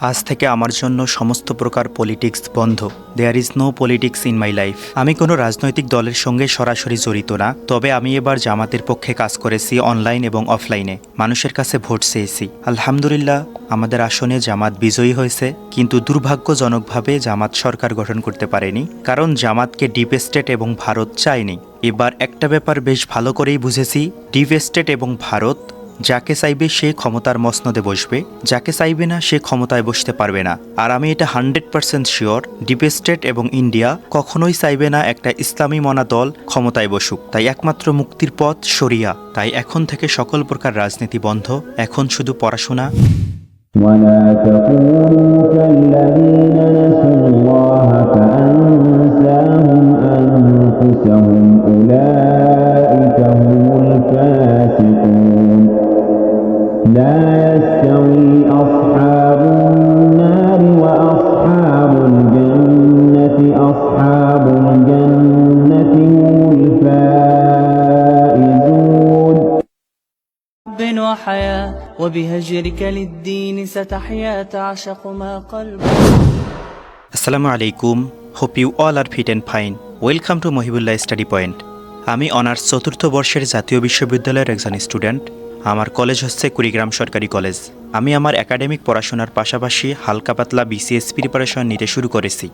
আজ থেকে আমার জন্য সমস্ত প্রকার পলিটিক্স বন্ধ। There is no politics in my life আমি কোনো রাজনৈতিক দলের সঙ্গে সরাসরি জড়িত না। তবে আমি এবার জামাতের পক্ষে কাজ করেছি অনলাইন এবং অফলাইনে মানুষের কাছে ভোট চেয়েছি। আলহামদুলিল্লাহ, আমাদের আসনে জামাত বিজয়ী হয়েছে। কিন্তু দুর্ভাগ্যজনকভাবে জামাত সরকার গঠন করতে পারেনি। কারণ জামাতকে ডিপ স্টেট এবং ভারত চায়নি। এবার একটা ব্যাপার বেশ ভালো করেই বুঝেছি। ডিপ স্টেট এবং ভারত যাকে চাইবে সে ক্ষমতার মসনদে বসবে, যাকে চাইবে না সে ক্ষমতায় বসতে পারবে না। আর আমি এটা hundred percent sure deep state এবং ইন্ডিয়া কখনোই চাইবে না একটা ইসলামী মনা দল ক্ষমতায় বসুক। তাই একমাত্র মুক্তির পথ সরিয়া তাই এখন থেকে সকল প্রকার রাজনীতি বন্ধ, এখন শুধু পড়াশোনা। لا يستوي أصحاب النار وأصحاب الجنة أصحاب الجنة هم الفائزون حب وحياة وبهجرك للدين ستحيا تعشق ما قلبك আসসালামু আলাইকুম hope you all are fit and fine welcome to Mohibullah study point আমি অনার্স চতুর্থ বর্ষের জাতীয় বিশ্ববিদ্যালয়ের একজন স্টুডেন্ট আমার কলেজ হচ্ছে কুড়িগ্রাম সরকারি কলেজ। আমি আমার একাডেমিক পড়াশোনার পাশাপাশি হালকা পাতলা বিসিএস প্রিপারেশন নিতে শুরু করেছি।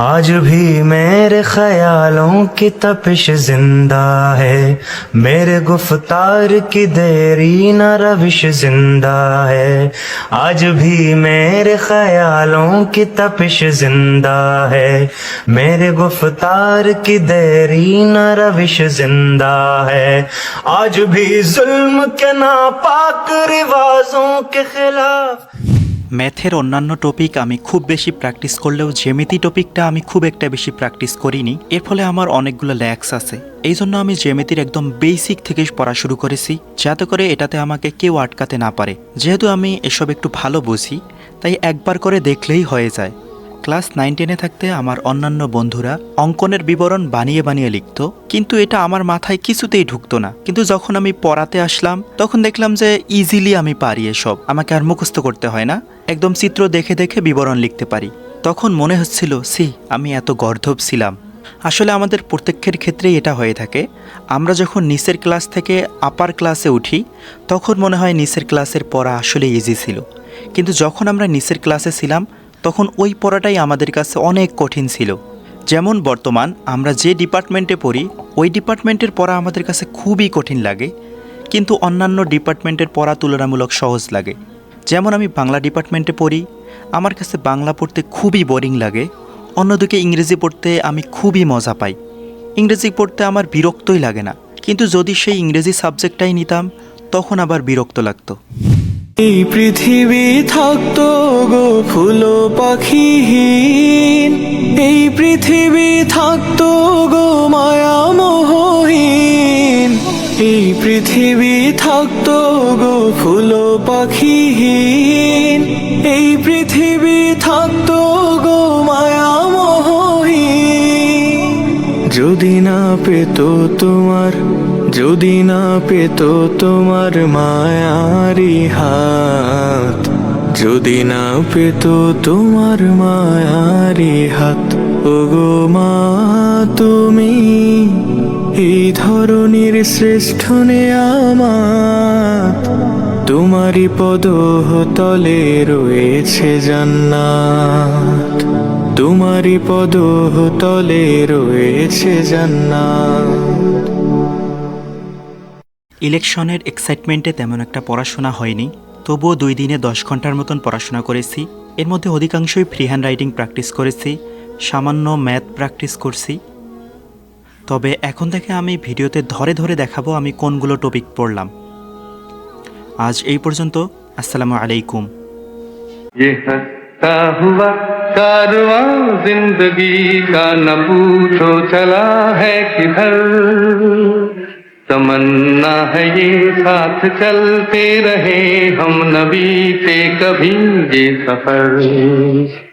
आज भी मेरे ख्यालों की तपिश ज़िंदा है। मेरे गुफ्तार की देरी न रविश ज़िंदा है। आज भी मेरे ख्यालों की तपिश ज़िंदा है। मेरे गुफ्तार की देरी न रविश ज़िंदा है। आज भी जुल्म के नापाक रिवाजों के खिलाफ ম্যাথের অন্যান্য টপিক আমি খুব বেশি প্র্যাকটিস করলেও জেমিতি টপিকটা আমি খুব একটা বেশি প্র্যাকটিস করিনি। এর ফলে আমার অনেকগুলো ল্যাক্স আছে। এই জন্য আমি জেমিতির একদম বেসিক থেকে পড়া শুরু করেছি, যাতে করে এটাতে আমাকে কেউ আটকাতে না পারে। যেহেতু আমি এসব একটু ভালো বুঝি, তাই একবার করে দেখলেই হয়ে যায়। ক্লাস নাইন টেনে থাকতে আমার অন্যান্য বন্ধুরা অঙ্কনের বিবরণ বানিয়ে বানিয়ে লিখত, কিন্তু এটা আমার মাথায় কিছুতেই ঢুকতো না। কিন্তু যখন আমি পড়াতে আসলাম, তখন দেখলাম যে ইজিলি আমি পারি এসব। আমাকে আর মুখস্থ করতে হয় না। একদম চিত্র দেখে দেখে বিবরণ লিখতে পারি। তখন মনে হচ্ছিল সি আমি এত গর্ধব ছিলাম। আসলে আমাদের প্রত্যেকের ক্ষেত্রেই এটা হয়ে থাকে। আমরা যখন নিচের ক্লাস থেকে আপার ক্লাসে উঠি, তখন মনে হয় নিচের ক্লাসের পড়া আসলে ইজি ছিল। কিন্তু যখন আমরা নিচের ক্লাসে ছিলাম তখন ওই পড়াটাই আমাদের কাছে অনেক কঠিন ছিল। যেমন বর্তমান আমরা যে ডিপার্টমেন্টে পড়ি, ওই ডিপার্টমেন্টের পড়া আমাদের কাছে খুবই কঠিন লাগে, কিন্তু অন্যান্য ডিপার্টমেন্টের পড়া তুলনামূলক সহজ লাগে। যেমন আমি বাংলা ডিপার্টমেন্টে পড়ি, আমার কাছে বাংলা পড়তে খুবই বোরিং লাগে, অন্যদিকে ইংরেজি পড়তে আমি খুবই মজা পাই। ইংরেজি পড়তে আমার বিরক্তই লাগে না, কিন্তু যদি সেই ইংরেজি সাবজেক্টটাই নিতাম, তখন আবার বিরক্ত লাগতো। এই পৃথিবী থাকতো গো ফুল পাখিহীন। এই পৃথিবী থাকতো গো মায়া মোহহীন। এই পৃথিবী থাকতো গো ফুল পাখিহীন। এই পৃথিবী থাকতো গো মায়া মোহহীন। যদি না পেত তোমার যদি না পেত তোমার মায়ারি হাত, যদি না পেত তোমার মায়ারি হাত, ওগো মা, তুমি এই ধরনের শ্রেষ্ঠ আমার তোমারই পদ তলে রয়েছে জান্নাত। তোমারই পদ তলে রয়েছে জান্নাত। ইলেকশনের এক্সাইটমেন্টে তেমন একটা পড়াশোনা হয়নি তবুও দুই দিনে দশ ঘন্টার মতন পড়াশোনা করেছি এর মধ্যে অধিকাংশই ফ্রি হ্যান্ড রাইটিং প্র্যাকটিস করেছি সামান্য ম্যাথ প্র্যাকটিস করছি তবে এখন থেকে আমি ভিডিওতে ধরে ধরে দেখাবো আমি কোনগুলো টপিক পড়লাম আজ এই পর্যন্ত আসসালামু আলাইকুম ये हंसता हुआ कारवां जिंदगी का न पूछो चला है किधर तमन्ना है ये साथ चलते रहे हम नबी से कभी ये सफ़र